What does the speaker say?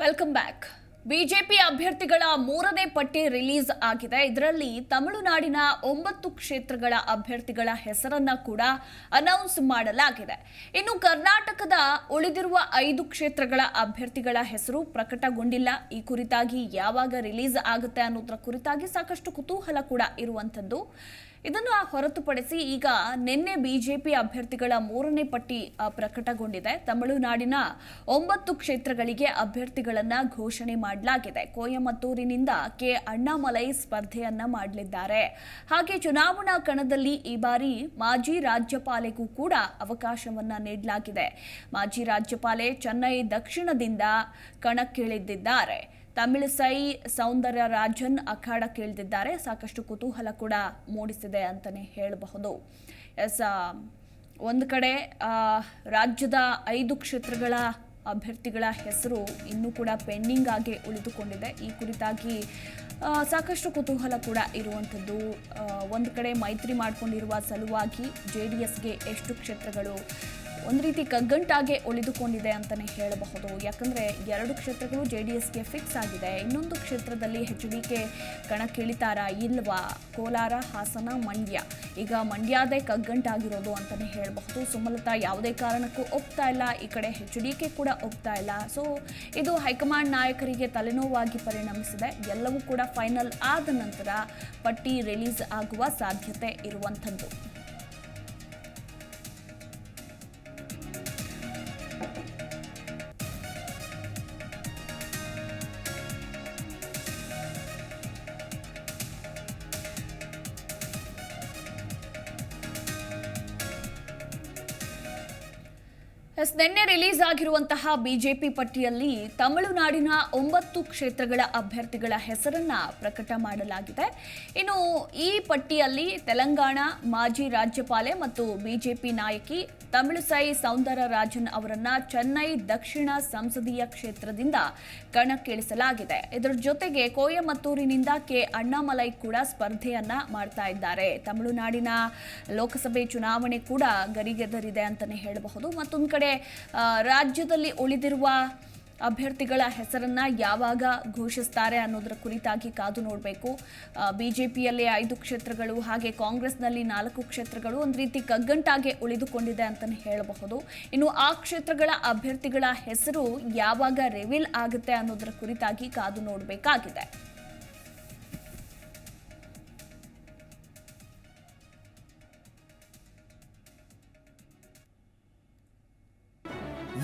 Welcome back BJP ಅಭ್ಯರ್ಥಿಗಳ ಮೂರನೇ ಪಟ್ಟಿ ರಿಲೀಸ್ ಆಗಿದೆ. ಇದರಲ್ಲಿ ತಮಿಳುನಾಡಿನ ಒಂಬತ್ತು ಕ್ಷೇತ್ರಗಳ ಅಭ್ಯರ್ಥಿಗಳ ಹೆಸರನ್ನ ಕೂಡ ಅನೌನ್ಸ್ ಮಾಡಲಾಗಿದೆ. ಇನ್ನು ಕರ್ನಾಟಕದ ಉಳಿದಿರುವ ಐದು ಕ್ಷೇತ್ರಗಳ ಅಭ್ಯರ್ಥಿಗಳ ಹೆಸರು ಪ್ರಕಟಗೊಂಡಿಲ್ಲ. ಈ ಕುರಿತಾಗಿ ಯಾವಾಗ ರಿಲೀಸ್ ಆಗುತ್ತೆ ಅನ್ನೋದರ ಕುರಿತಾಗಿ ಸಾಕಷ್ಟು ಕುತೂಹಲ ಕೂಡ ಇರುವಂಥದ್ದು. ಇದನ್ನು ಹೊರತುಪಡಿಸಿ ಈಗ ನಿನ್ನೆ ಬಿಜೆಪಿ ಅಭ್ಯರ್ಥಿಗಳ ಮೂರನೇ ಪಟ್ಟಿ ಪ್ರಕಟಗೊಂಡಿದೆ. ತಮಿಳುನಾಡಿನ ಒಂಬತ್ತು ಕ್ಷೇತ್ರಗಳಿಗೆ ಅಭ್ಯರ್ಥಿಗಳನ್ನ ಘೋಷಣೆ ಮಾಡಲಾಗಿದೆ. ಕೊಯಮತ್ತೂರಿನಿಂದ ಕೆ. ಅಣ್ಣಾಮಲೈ ಸ್ಪರ್ಧೆಯನ್ನ ಮಾಡಲಿದ್ದಾರೆ. ಹಾಗೆ ಚುನಾವಣಾ ಕಣದಲ್ಲಿ ಈ ಬಾರಿ ಮಾಜಿ ರಾಜ್ಯಪಾಲೆಗೂ ಕೂಡ ಅವಕಾಶವನ್ನ ನೀಡಲಾಗಿದೆ. ಮಾಜಿ ರಾಜ್ಯಪಾಲೆ ಚೆನ್ನೈ ದಕ್ಷಿಣದಿಂದ ಕಣಕ್ಕಿಳಿದಿದ್ದಾರೆ. ತಮಿಳಿಸೈ ಸೌಂದರ್ಯ ರಾಜನ್ ಅಖಾಡ ಅಖಾಡಕ್ಕಿಳಿದಿದ್ದಾರೆ ಸಾಕಷ್ಟು ಕುತೂಹಲ ಕೂಡ ಮೂಡಿಸಿದೆ ಅಂತಲೇ ಹೇಳಬಹುದು. ಎಸ್ ಒಂದು ಕಡೆ ರಾಜ್ಯದ ಐದು ಕ್ಷೇತ್ರಗಳ ಅಭ್ಯರ್ಥಿಗಳ ಹೆಸರು ಇನ್ನೂ ಕೂಡ ಪೆಂಡಿಂಗ್ ಆಗಿ ಉಳಿದುಕೊಂಡಿದೆ. ಈ ಕುರಿತಾಗಿ ಸಾಕಷ್ಟು ಕುತೂಹಲ ಕೂಡ ಇರುವಂಥದ್ದು. ಒಂದು ಕಡೆ ಮೈತ್ರಿ ಮಾಡಿಕೊಂಡಿರುವ ಸಲುವಾಗಿ ಜೆ ಡಿ ಎಸ್ಗೆ ಎಷ್ಟು ಕ್ಷೇತ್ರಗಳು ಒಂದು ರೀತಿ ಕಗ್ಗಂಟಾಗೆ ಉಳಿದುಕೊಂಡಿದೆ ಅಂತಲೇ ಹೇಳಬಹುದು. ಯಾಕಂದರೆ ಎರಡು ಕ್ಷೇತ್ರಗಳು ಜೆ ಡಿ ಎಸ್ಗೆ ಫಿಕ್ಸ್ ಆಗಿದೆ. ಇನ್ನೊಂದು ಕ್ಷೇತ್ರದಲ್ಲಿ ಎಚ್ ಡಿ ಕೆ ಕಣಕ್ಕಿಳಿತಾರಾ ಇಲ್ವಾ? ಕೋಲಾರ, ಹಾಸನ, ಮಂಡ್ಯ. ಈಗ ಮಂಡ್ಯದೇ ಕಗ್ಗಂಟಾಗಿರೋದು ಅಂತಲೇ ಹೇಳಬಹುದು. ಸುಮಲತಾ ಯಾವುದೇ ಕಾರಣಕ್ಕೂ ಒಪ್ತಾ ಇಲ್ಲ. ಈ ಕಡೆ ಎಚ್ ಡಿ ಕೆ ಕೂಡ ಒಪ್ತಾ ಇಲ್ಲ. ಸೊ ಇದು ಹೈಕಮಾಂಡ್ ನಾಯಕರಿಗೆ ತಲೆನೋವಾಗಿ ಪರಿಣಮಿಸಿದೆ. ಎಲ್ಲವೂ ಕೂಡ ಫೈನಲ್ ಆದ ನಂತರ ಪಟ್ಟಿ ರಿಲೀಸ್ ಆಗುವ ಸಾಧ್ಯತೆ ಇರುವಂಥದ್ದು. ಎಸ್, ನಿನ್ನೆ ರಿಲೀಸ್ ಆಗಿರುವಂತಹ ಬಿಜೆಪಿ ಪಟ್ಟಿಯಲ್ಲಿ ತಮಿಳುನಾಡಿನ ಒಂಬತ್ತು ಕ್ಷೇತ್ರಗಳ ಅಭ್ಯರ್ಥಿಗಳ ಹೆಸರನ್ನ ಪ್ರಕಟ ಮಾಡಲಾಗಿದೆ. ಇನ್ನು ಈ ಪಟ್ಟಿಯಲ್ಲಿ ತೆಲಂಗಾಣ ಮಾಜಿ ರಾಜ್ಯಪಾಲೆ ಮತ್ತು ಬಿಜೆಪಿ ನಾಯಕಿ ತಮಿಳುಸೈ ಸೌಂದರ ರಾಜನ್ ಅವರನ್ನ ಚೆನ್ನೈ ದಕ್ಷಿಣ ಸಂಸದೀಯ ಕ್ಷೇತ್ರದಿಂದ ಕಣಕ್ಕಿಳಿಸಲಾಗಿದೆ. ಇದರ ಜೊತೆಗೆ ಕೋಯಮತ್ತೂರಿನಿಂದ ಕೆ ಅಣ್ಣಾಮಲೈ ಕೂಡ ಸ್ಪರ್ಧೆಯನ್ನ ಮಾಡ್ತಾ ಇದ್ದಾರೆ. ತಮಿಳುನಾಡಿನ ಲೋಕಸಭೆ ಚುನಾವಣೆ ಕೂಡ ಗರಿಗೆದರಿದೆ ಅಂತಲೇ ಹೇಳಬಹುದು. ಮತ್ತೊಂದು ಕಡೆ ರಾಜ್ಯದಲ್ಲಿ ಉಳಿದಿರುವ ಅಭ್ಯರ್ಥಿಗಳ ಹೆಸರನ್ನ ಯಾವಾಗ ಘೋಷಿಸ್ತಾರೆ ಅನ್ನೋದರ ಕುರಿತಾಗಿ ಕಾದು ನೋಡಬೇಕು. ಬಿಜೆಪಿಯಲ್ಲಿ ಐದು ಕ್ಷೇತ್ರಗಳು, ಹಾಗೆ ಕಾಂಗ್ರೆಸ್ನಲ್ಲಿ ನಾಲ್ಕು ಕ್ಷೇತ್ರಗಳು ಒಂದು ರೀತಿ ಕಗ್ಗಂಟಾಗೆ ಉಳಿದುಕೊಂಡಿದೆ ಅಂತಲೇ ಹೇಳಬಹುದು. ಇನ್ನು ಆ ಕ್ಷೇತ್ರಗಳ ಅಭ್ಯರ್ಥಿಗಳ ಹೆಸರು ಯಾವಾಗ ರಿವೀಲ್ ಆಗುತ್ತೆ ಅನ್ನೋದರ ಕುರಿತಾಗಿ ಕಾದು ನೋಡಬೇಕಾಗಿದೆ.